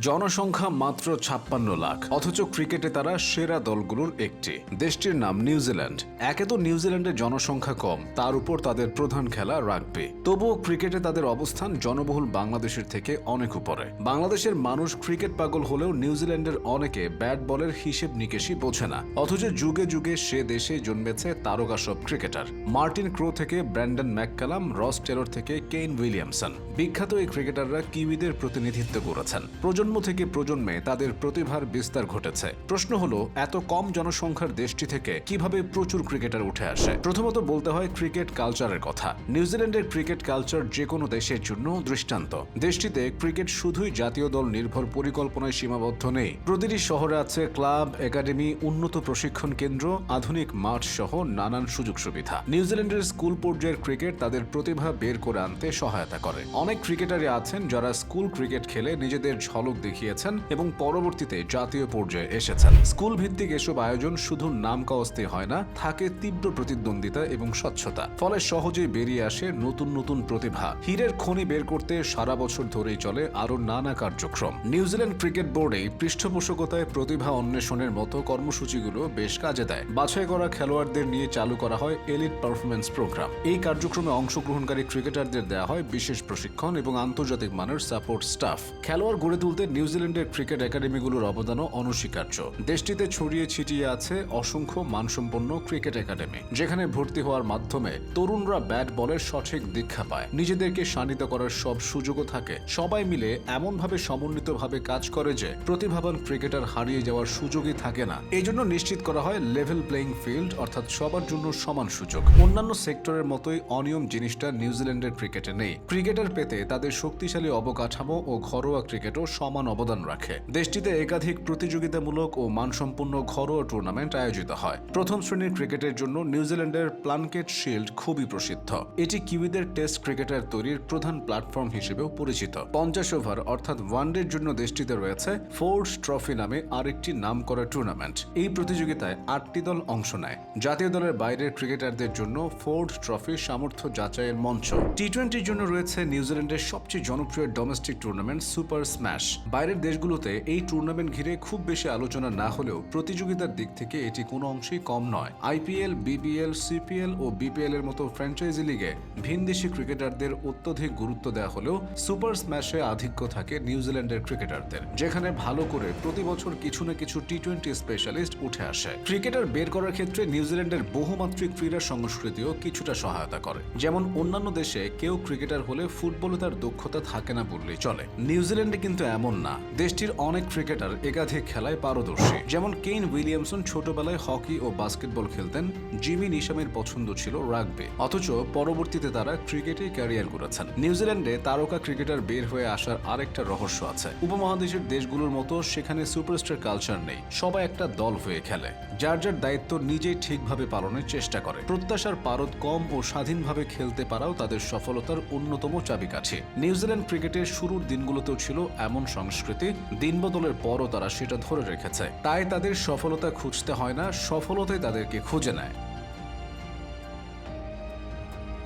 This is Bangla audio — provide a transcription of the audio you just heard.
জনসংখ্যা মাত্র ছাপ্পান্ন লাখ, অথচ ক্রিকেটে তারা সেরা দলগুলোর একটি। দেশটির নাম নিউজিল্যান্ড। একে তো নিউজিল্যান্ডের জনসংখ্যা কম, তার উপর তাদের প্রধান খেলা রাগবি। তবুও ক্রিকেটে তাদের অবস্থান জনবহুল বাংলাদেশের থেকে অনেক উপরে। বাংলাদেশের মানুষ ক্রিকেট পাগল হলেও নিউজিল্যান্ডের অনেকে ব্যাট বলের হিসেব নিকেশই বোঝে না। অথচ যুগে যুগে সে দেশে জন্মেছে তারকা সব ক্রিকেটার। মার্টিন ক্রো থেকে ব্র্যান্ডন ম্যাককালাম, রস টেলর থেকে কেইন উইলিয়ামসন। বিখ্যাত এই ক্রিকেটাররা কিউইদের প্রতিনিধিত্ব করেছেন। প্রজন্ম থেকে প্রজন্মে তাদের প্রতিভার বিস্তার ঘটেছে। প্রশ্ন হলো, এত কম জনসংখ্যার দেশটি থেকে কীভাবে প্রচুর ক্রিকেটার উঠে আসে? প্রথমত বলতে হয় ক্রিকেট কালচারের কথা। নিউজিল্যান্ডের ক্রিকেট কালচার যে কোনো দেশের জন্য দৃষ্টান্ত। দেশটিতে ক্রিকেট শুধুই জাতীয় দল নির্ভর পরিকল্পনায় সীমাবদ্ধ নেই। প্রতিটি শহরে আছে ক্লাব, একাডেমি, উন্নত প্রশিক্ষণ কেন্দ্র, আধুনিক মাঠ সহ নানান সুযোগ সুবিধা। নিউজিল্যান্ডের স্কুল পর্যায়ের ক্রিকেট তাদের প্রতিভা বের করে আনতে সহায়তা করে। অনেক ক্রিকেটারই আছেন যারা স্কুল ক্রিকেট খেলে নিজেদের ঝলক দেখিয়েছেন এবং পরবর্তীতে জাতীয় পর্যায়ে এসেছেন। স্কুল ভিত্তিক এসব আয়োজন শুধু নাম কাওয়াস্তে হয় না, থাকে তীব্র প্রতিদ্বন্দ্বিতা এবং স্বচ্ছতা। ফলে সহজেই বেরিয়ে আসে নতুন নতুন প্রতিভা। হীরের খনি বের করতে সারা বছর ধরেই চলে আরও নানা কার্যক্রম। নিউজিল্যান্ড ক্রিকেট বোর্ডে পৃষ্ঠপোষকতায় প্রতিভা অন্বেষণের মতো কর্মসূচিগুলো বেশ কাজে দেয়। বাছাই করা খেলোয়াড়দের নিয়ে চালু করা হয় এলিট পারফরমেন্স প্রোগ্রাম। এই কার্যক্রমে অংশগ্রহণকারী ক্রিকেটারদের দেওয়া হয় বিশেষ প্রশিক্ষণ এবং আন্তর্জাতিক মানের সাপোর্ট স্টাফ। খেলোয়াড় গড়ে তুলতে নিউজিল্যান্ডের ক্রিকেট একাডেমিগুলোর অবদানও অনস্বীকার্য। দেশটিতে ছড়িয়ে ছিটিয়ে আছে অসংখ্য মানসম্পন্ন ক্রিকেট একাডেমি, যেখানে ভর্তি হওয়ার মাধ্যমে তরুণরা ব্যাট বলের সঠিক দীক্ষা পায়। নিজেদেরকে শানিত করার সব সুযোগও থাকে। সবাই মিলে এমনভাবে সমন্বিতভাবে কাজ করে যে প্রতিভাবান ক্রিকেটার হারিয়ে যাওয়ার সুযোগই থাকে না। এই জন্য নিশ্চিত করা হয় লেভেল প্লেইং ফিল্ড অর্থাৎ সবার জন্য সমান সুযোগ। অন্যান্য সেক্টরের মতোই অনিয়ম জিনিসটা নিউজিল্যান্ডের ক্রিকেটে নেই। ক্রিকেটার পেতে তাদের শক্তিশালী অবকাঠামো ও ঘরোয়া ক্রিকেটও সমান অবদান রাখে। দেশটিতে একাধিক প্রতিযোগিতামূলক ও মানসম্পন্ন ঘরোয়া টুর্নামেন্ট আয়োজিত হয়। প্রথম শ্রেণির ক্রিকেটের জন্য নিউজিল্যান্ডের প্লানকেট শিল্ড খুবই প্রসিদ্ধ। এটি কিউইদের টেস্ট ক্রিকেটার তৈরির প্রধান প্ল্যাটফর্ম হিসেবেও পরিচিত। পঞ্চাশ ওভার অর্থাৎ ওয়ানডের জন্য দেশটিতে রয়েছে ফোর্ডস ট্রফি নামে আরেকটি নাম করা টুর্নামেন্ট এই প্রতিযোগিতায় আটটি দল অংশ নেয়। জাতীয় দলের বাইরের ক্রিকেটারদের জন্য ফোর্ড ট্রফি সামর্থ্য যাচাইয়ের মঞ্চ। টি টোয়েন্টির জন্য রয়েছে নিউজিল্যান্ডের সবচেয়ে জনপ্রিয় ডোমেস্টিক টুর্নামেন্ট সুপার স্ম্যাশ বাইরের দেশগুলোতে এই টুর্নামেন্ট ঘিরে খুব বেশি আলোচনা না হলেও প্রতিযোগিতার দিক থেকে এটি কোনো অংশেই কম নয়। আইপিএল বিপিএল সিপিএল ও বিপিএল এর মতো ফ্র্যাঞ্চাইজি লিগে ভিনদেশি ক্রিকেটারদের অত্যধিক গুরুত্ব দেওয়া হলেও সুপার স্ম্যাশে আধিক্য থাকে নিউজিল্যান্ডের ক্রিকেটারদের যেখানে ভালো করে প্রতি বছর কিছু না কিছু টি টোয়েন্টি স্পেশালিস্ট উঠে আসে। ক্রিকেটার বের করার ক্ষেত্রে নিউজিল্যান্ডের বহুমাত্রিক ক্রীড়া সংস্কৃতিও কিছুটা সহায়তা করে। যেমন অন্যান্য দেশে কেউ ক্রিকেটার হলে ফুটবলে তার দক্ষতা থাকে না বললেই চলে। নিউজিল্যান্ডে কিন্তু এমন না। দেশটির অনেক ক্রিকেটার একাধিক খেলায় পারদর্শী। যেমন কেইন উইলিয়ামসন ছোটবেলায় হকি ও বাস্কেটবল খেলতেন, জিমি নিশামের পছন্দ ছিল রাগবি। অথচ পরবর্তীতে তারা ক্রিকেটে ক্যারিয়ার করেছেন নিউজিল্যান্ডে তারকা ক্রিকেটার বের হয়ে আসার আরেকটা রহস্য আছে। উপমহাদেশের দেশগুলোর মতো সেখানে সুপারস্টার কালচার নেই। সবাই একটা দল হয়ে খেলে। যার যার দায়িত্ব নিজেই ঠিকভাবে পালনের চেষ্টা করে। প্রত্যাশার পারদ কম ও স্বাধীনভাবে খেলতে পারাও তাদের সফলতার অন্যতম চাবিকাঠি। নিউজিল্যান্ড ক্রিকেটের শুরুর দিনগুলোতেও ছিল এমন সংস্কৃতি, দিনবদলের পরও তারা সেটা ধরে রেখেছে। তাই তাদের সফলতা খুঁজতে হয় না, সফলতাই তাদেরকে খুঁজে নেয়।